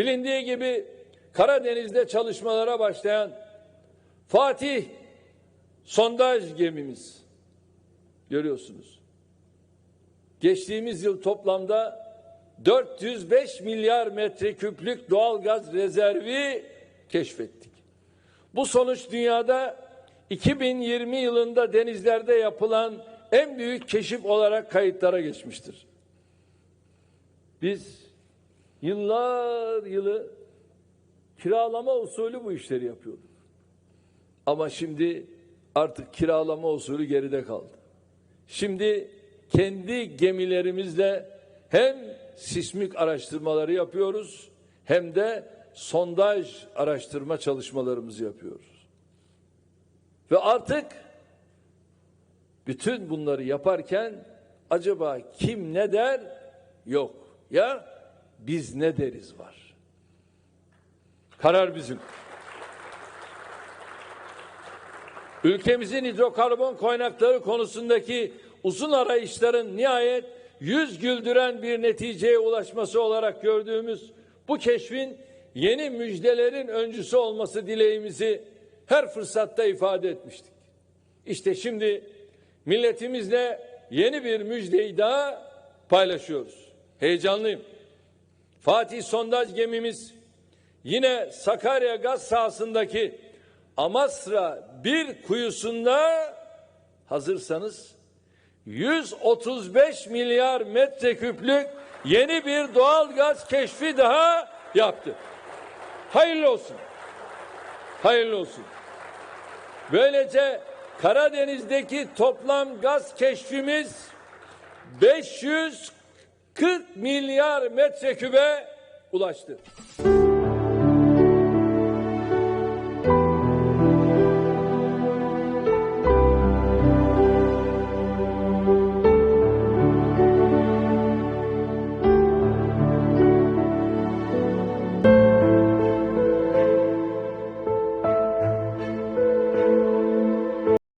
Bilindiği gibi Karadeniz'de çalışmalara başlayan Fatih sondaj gemimiz görüyorsunuz. Geçtiğimiz yıl toplamda 405 milyar metreküplük doğal gaz rezervi keşfettik. Bu sonuç dünyada 2020 yılında denizlerde yapılan en büyük keşif olarak kayıtlara geçmiştir. Biz yıllar yılı kiralama usulü bu işleri yapıyorduk. Ama şimdi artık kiralama usulü geride kaldı. Şimdi kendi gemilerimizle hem sismik araştırmaları yapıyoruz hem de sondaj araştırma çalışmalarımızı yapıyoruz. Ve artık bütün bunları yaparken acaba kim ne der? Yok. Ya biz ne deriz var. Karar bizim. Ülkemizin hidrokarbon kaynakları konusundaki uzun arayışların nihayet yüz güldüren bir neticeye ulaşması olarak gördüğümüz bu keşfin yeni müjdelerin öncüsü olması dileğimizi her fırsatta ifade etmiştik. İşte şimdi milletimizle yeni bir müjdeyi daha paylaşıyoruz. Heyecanlıyım. Fatih sondaj gemimiz yine Sakarya gaz sahasındaki Amasra bir kuyusunda hazırsanız 135 milyar metreküplük yeni bir doğal gaz keşfi daha yaptı. Hayırlı olsun. Hayırlı olsun. Böylece Karadeniz'deki toplam gaz keşfimiz 540 milyar metrekübe ulaştı.